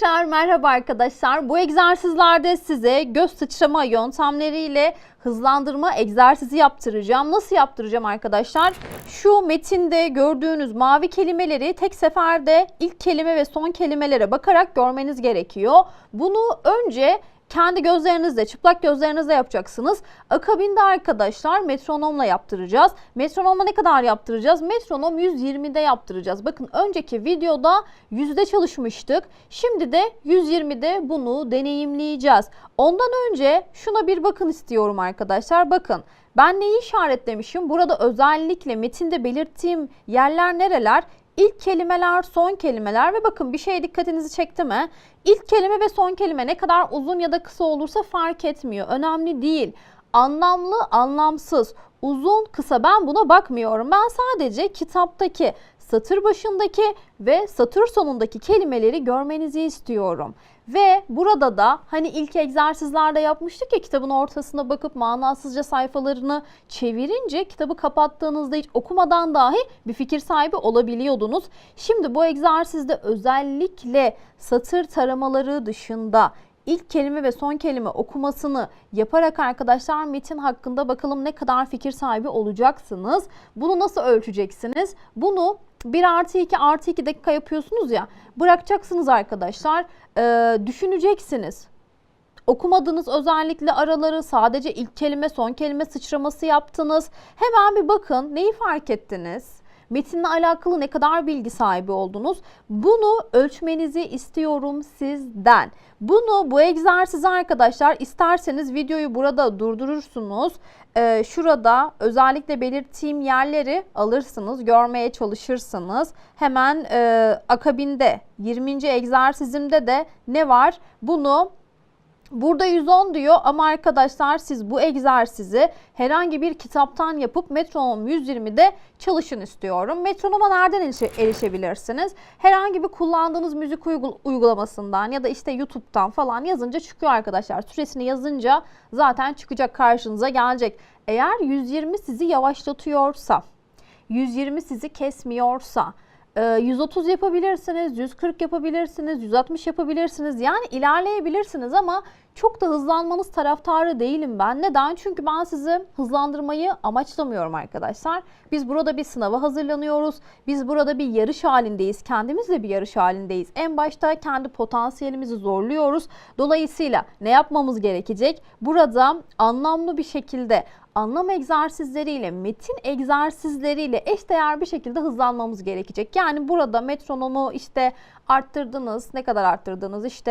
Tekrar merhaba arkadaşlar. Bu egzersizlerde size göz sıçrama yöntemleriyle hızlandırma egzersizi yaptıracağım. Nasıl yaptıracağım arkadaşlar? Şu metinde gördüğünüz mavi kelimeleri tek seferde ilk kelime ve son kelimelere bakarak görmeniz gerekiyor. Bunu önce kendi gözlerinizle, çıplak gözlerinizle yapacaksınız. Akabinde arkadaşlar metronomla yaptıracağız. Metronomla ne kadar yaptıracağız? Metronom 120'de yaptıracağız. Bakın önceki videoda 100'de çalışmıştık. Şimdi de 120'de bunu deneyimleyeceğiz. Ondan önce şuna bir bakın istiyorum arkadaşlar. Bakın ben neyi işaretlemişim? Burada özellikle metinde belirttiğim yerler nereler? İlk kelimeler, son kelimeler ve bakın bir şeye dikkatinizi çekti mi? İlk kelime ve son kelime ne kadar uzun ya da kısa olursa fark etmiyor. Önemli değil. Anlamlı, anlamsız, uzun, kısa ben buna bakmıyorum. Ben sadece kitaptaki satır başındaki ve satır sonundaki kelimeleri görmenizi istiyorum. Ve burada da hani ilk egzersizlerde yapmıştık ya kitabın ortasına bakıp manasızca sayfalarını çevirince kitabı kapattığınızda hiç okumadan dahi bir fikir sahibi olabiliyordunuz. Şimdi bu egzersizde özellikle satır taramaları dışında ilk kelime ve son kelime okumasını yaparak arkadaşlar metin hakkında bakalım ne kadar fikir sahibi olacaksınız. Bunu nasıl ölçeceksiniz? Bunu 1 artı 2 artı 2 dakika yapıyorsunuz ya bırakacaksınız arkadaşlar ee, düşüneceksiniz. Okumadığınız özellikle araları sadece ilk kelime son kelime sıçraması yaptınız. Hemen bir bakın neyi fark ettiniz? Metinle alakalı ne kadar bilgi sahibi oldunuz? Bunu ölçmenizi istiyorum sizden. Bunu bu egzersizi arkadaşlar isterseniz videoyu burada durdurursunuz. Ee, şurada özellikle belirttiğim yerleri alırsınız, görmeye çalışırsınız. Hemen e, akabinde 20. egzersizimde de ne var? Bunu Burada 110 diyor ama arkadaşlar siz bu egzersizi herhangi bir kitaptan yapıp metronom 120'de çalışın istiyorum. Metronoma nereden erişebilirsiniz? Herhangi bir kullandığınız müzik uygulamasından ya da işte YouTube'dan falan yazınca çıkıyor arkadaşlar. Süresini yazınca zaten çıkacak karşınıza gelecek. Eğer 120 sizi yavaşlatıyorsa, 120 sizi kesmiyorsa, 130 ee, yapabilirsiniz, 140 yapabilirsiniz, 160 yapabilirsiniz. Yani ilerleyebilirsiniz ama çok da hızlanmanız taraftarı değilim ben. Neden? Çünkü ben sizi hızlandırmayı amaçlamıyorum arkadaşlar. Biz burada bir sınava hazırlanıyoruz. Biz burada bir yarış halindeyiz. Kendimizle bir yarış halindeyiz. En başta kendi potansiyelimizi zorluyoruz. Dolayısıyla ne yapmamız gerekecek? Burada anlamlı bir şekilde anlam egzersizleriyle, metin egzersizleriyle eşdeğer bir şekilde hızlanmamız gerekecek. Yani burada metronomu işte arttırdınız. Ne kadar arttırdınız? İşte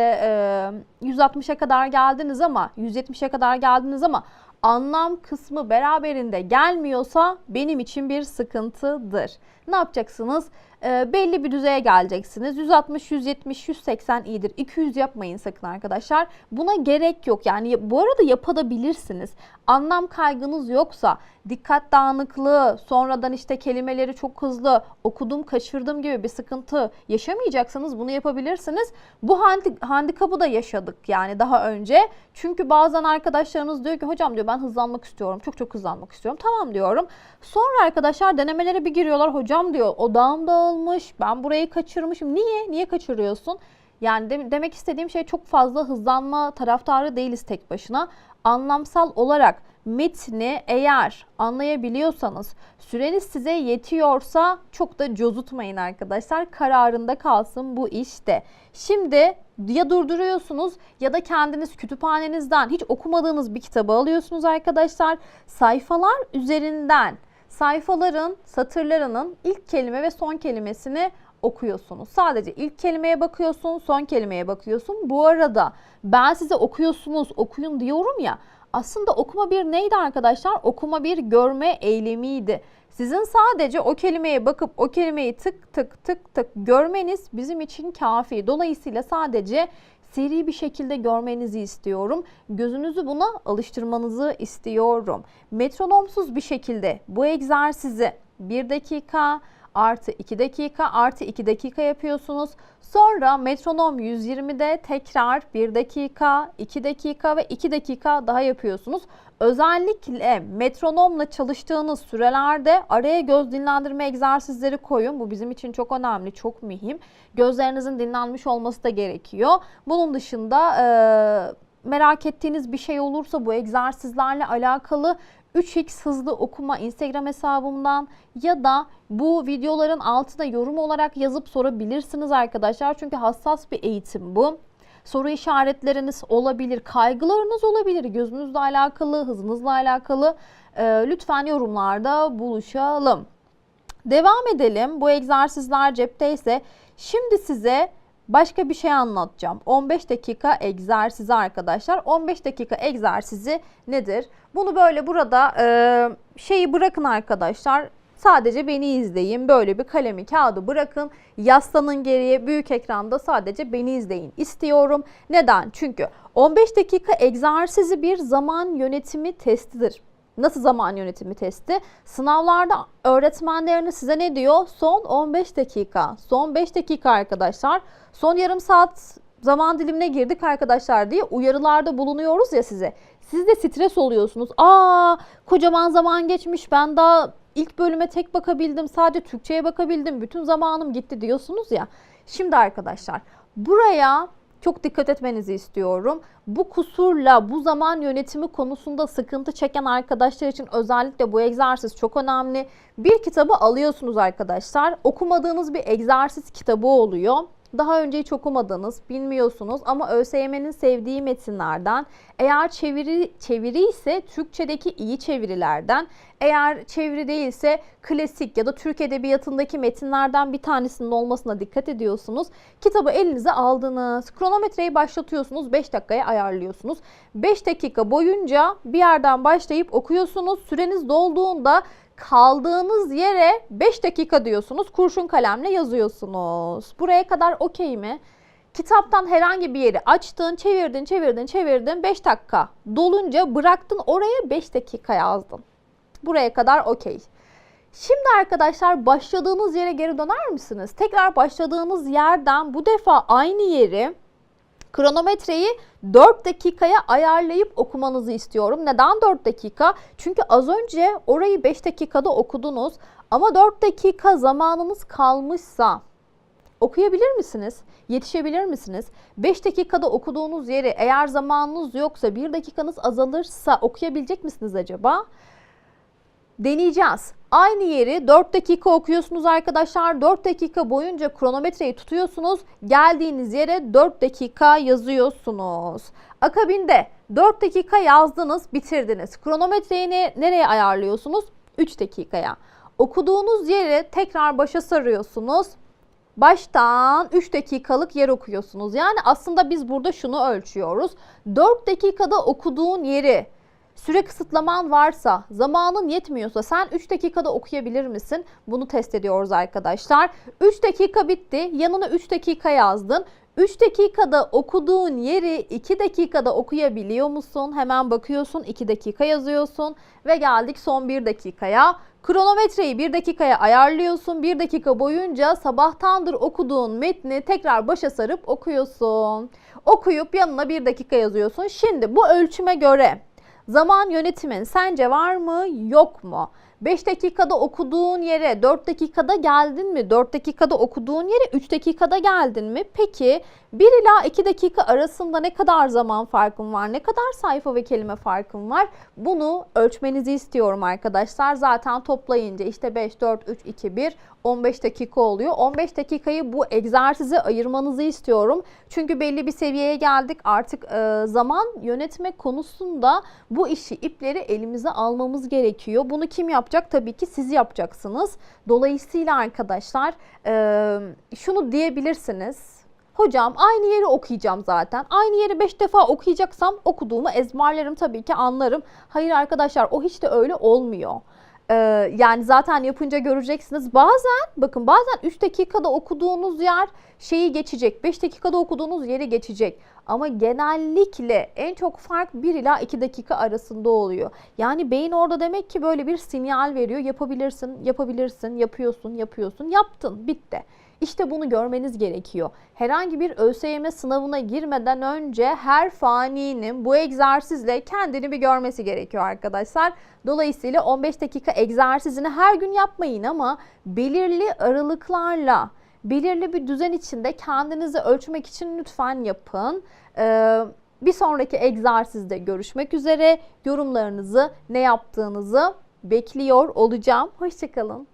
e, 160'a kadar geldiniz ama 170'e kadar geldiniz ama anlam kısmı beraberinde gelmiyorsa benim için bir sıkıntıdır. Ne yapacaksınız? E, belli bir düzeye geleceksiniz. 160, 170, 180 iyidir. 200 yapmayın sakın arkadaşlar. Buna gerek yok. Yani bu arada yapabilirsiniz. Anlam kaygınız yoksa, dikkat dağınıklığı, sonradan işte kelimeleri çok hızlı okudum, kaçırdım gibi bir sıkıntı yaşamayacaksanız bunu yapabilirsiniz. Bu handikapı da yaşadık yani daha önce. Çünkü bazen arkadaşlarınız diyor ki hocam diyor ben hızlanmak istiyorum. Çok çok hızlanmak istiyorum. Tamam diyorum. Sonra arkadaşlar denemelere bir giriyorlar. Hocam diyor odağım dağılmış. Ben burayı kaçırmışım. Niye? Niye kaçırıyorsun? Yani de, demek istediğim şey çok fazla hızlanma taraftarı değiliz tek başına. Anlamsal olarak metni eğer anlayabiliyorsanız, süreniz size yetiyorsa çok da cozutmayın arkadaşlar. Kararında kalsın bu işte. Şimdi ya durduruyorsunuz ya da kendiniz kütüphanenizden hiç okumadığınız bir kitabı alıyorsunuz arkadaşlar. Sayfalar üzerinden sayfaların satırlarının ilk kelime ve son kelimesini okuyorsunuz. Sadece ilk kelimeye bakıyorsun, son kelimeye bakıyorsun. Bu arada ben size okuyorsunuz, okuyun diyorum ya. Aslında okuma bir neydi arkadaşlar? Okuma bir görme eylemiydi. Sizin sadece o kelimeye bakıp o kelimeyi tık tık tık tık görmeniz bizim için kafi. Dolayısıyla sadece seri bir şekilde görmenizi istiyorum. Gözünüzü buna alıştırmanızı istiyorum. Metronomsuz bir şekilde bu egzersizi 1 dakika, artı 2 dakika artı 2 dakika yapıyorsunuz. Sonra metronom 120'de tekrar 1 dakika, 2 dakika ve 2 dakika daha yapıyorsunuz. Özellikle metronomla çalıştığınız sürelerde araya göz dinlendirme egzersizleri koyun. Bu bizim için çok önemli, çok mühim. Gözlerinizin dinlenmiş olması da gerekiyor. Bunun dışında e, merak ettiğiniz bir şey olursa bu egzersizlerle alakalı 3x hızlı okuma Instagram hesabımdan ya da bu videoların altına yorum olarak yazıp sorabilirsiniz arkadaşlar. Çünkü hassas bir eğitim bu. Soru işaretleriniz olabilir, kaygılarınız olabilir, gözünüzle alakalı, hızınızla alakalı. Ee, lütfen yorumlarda buluşalım. Devam edelim. Bu egzersizler cepteyse şimdi size başka bir şey anlatacağım. 15 dakika egzersizi arkadaşlar. 15 dakika egzersizi nedir? Bunu böyle burada e, şeyi bırakın arkadaşlar. Sadece beni izleyin. Böyle bir kalemi kağıdı bırakın. Yaslanın geriye büyük ekranda sadece beni izleyin istiyorum. Neden? Çünkü 15 dakika egzersizi bir zaman yönetimi testidir. Nasıl zaman yönetimi testi? Sınavlarda öğretmenleriniz size ne diyor? Son 15 dakika. Son 5 dakika arkadaşlar. Son yarım saat zaman dilimine girdik arkadaşlar diye uyarılarda bulunuyoruz ya size. Siz de stres oluyorsunuz. Aa kocaman zaman geçmiş ben daha ilk bölüme tek bakabildim. Sadece Türkçe'ye bakabildim. Bütün zamanım gitti diyorsunuz ya. Şimdi arkadaşlar buraya çok dikkat etmenizi istiyorum. Bu kusurla bu zaman yönetimi konusunda sıkıntı çeken arkadaşlar için özellikle bu egzersiz çok önemli. Bir kitabı alıyorsunuz arkadaşlar. Okumadığınız bir egzersiz kitabı oluyor. Daha önce hiç okumadınız, bilmiyorsunuz ama ÖSYM'nin sevdiği metinlerden, eğer çeviri çeviri ise Türkçedeki iyi çevirilerden, eğer çeviri değilse klasik ya da Türk edebiyatındaki metinlerden bir tanesinin olmasına dikkat ediyorsunuz. Kitabı elinize aldınız. Kronometreyi başlatıyorsunuz. 5 dakikaya ayarlıyorsunuz. 5 dakika boyunca bir yerden başlayıp okuyorsunuz. Süreniz dolduğunda kaldığınız yere 5 dakika diyorsunuz. Kurşun kalemle yazıyorsunuz. Buraya kadar okey mi? Kitaptan herhangi bir yeri açtın, çevirdin, çevirdin, çevirdin. 5 dakika dolunca bıraktın oraya 5 dakika yazdın. Buraya kadar okey. Şimdi arkadaşlar başladığınız yere geri döner misiniz? Tekrar başladığınız yerden bu defa aynı yeri kronometreyi 4 dakikaya ayarlayıp okumanızı istiyorum. Neden 4 dakika? Çünkü az önce orayı 5 dakikada okudunuz ama 4 dakika zamanınız kalmışsa okuyabilir misiniz? Yetişebilir misiniz? 5 dakikada okuduğunuz yeri eğer zamanınız yoksa 1 dakikanız azalırsa okuyabilecek misiniz acaba? Deneyeceğiz. Aynı yeri 4 dakika okuyorsunuz arkadaşlar. 4 dakika boyunca kronometreyi tutuyorsunuz. Geldiğiniz yere 4 dakika yazıyorsunuz. Akabinde 4 dakika yazdınız, bitirdiniz. Kronometreyi ne, nereye ayarlıyorsunuz? 3 dakikaya. Okuduğunuz yeri tekrar başa sarıyorsunuz. Baştan 3 dakikalık yer okuyorsunuz. Yani aslında biz burada şunu ölçüyoruz. 4 dakikada okuduğun yeri Süre kısıtlaman varsa, zamanın yetmiyorsa sen 3 dakikada okuyabilir misin? Bunu test ediyoruz arkadaşlar. 3 dakika bitti. Yanına 3 dakika yazdın. 3 dakikada okuduğun yeri 2 dakikada okuyabiliyor musun? Hemen bakıyorsun 2 dakika yazıyorsun ve geldik son 1 dakikaya. Kronometreyi 1 dakikaya ayarlıyorsun. 1 dakika boyunca sabahtandır okuduğun metni tekrar başa sarıp okuyorsun. Okuyup yanına 1 dakika yazıyorsun. Şimdi bu ölçüme göre Zaman yönetimin sence var mı yok mu? 5 dakikada okuduğun yere 4 dakikada geldin mi? 4 dakikada okuduğun yere 3 dakikada geldin mi? Peki 1 ila 2 dakika arasında ne kadar zaman farkın var? Ne kadar sayfa ve kelime farkın var? Bunu ölçmenizi istiyorum arkadaşlar. Zaten toplayınca işte 5, 4, 3, 2, 1 15 dakika oluyor. 15 dakikayı bu egzersize ayırmanızı istiyorum. Çünkü belli bir seviyeye geldik. Artık e, zaman yönetme konusunda bu işi ipleri elimize almamız gerekiyor. Bunu kim yapacak? Tabii ki siz yapacaksınız. Dolayısıyla arkadaşlar e, şunu diyebilirsiniz. Hocam aynı yeri okuyacağım zaten. Aynı yeri 5 defa okuyacaksam okuduğumu ezberlerim tabii ki anlarım. Hayır arkadaşlar o hiç de öyle olmuyor. Ee, yani zaten yapınca göreceksiniz. Bazen bakın bazen 3 dakikada okuduğunuz yer şeyi geçecek. 5 dakikada okuduğunuz yeri geçecek. Ama genellikle en çok fark 1 ila 2 dakika arasında oluyor. Yani beyin orada demek ki böyle bir sinyal veriyor. Yapabilirsin, yapabilirsin, yapıyorsun, yapıyorsun, yaptın, bitti. İşte bunu görmeniz gerekiyor. Herhangi bir ÖSYM sınavına girmeden önce her faninin bu egzersizle kendini bir görmesi gerekiyor arkadaşlar. Dolayısıyla 15 dakika egzersizini her gün yapmayın ama belirli aralıklarla belirli bir düzen içinde kendinizi ölçmek için lütfen yapın. Ee, bir sonraki egzersizde görüşmek üzere. Yorumlarınızı, ne yaptığınızı bekliyor olacağım. Hoşçakalın.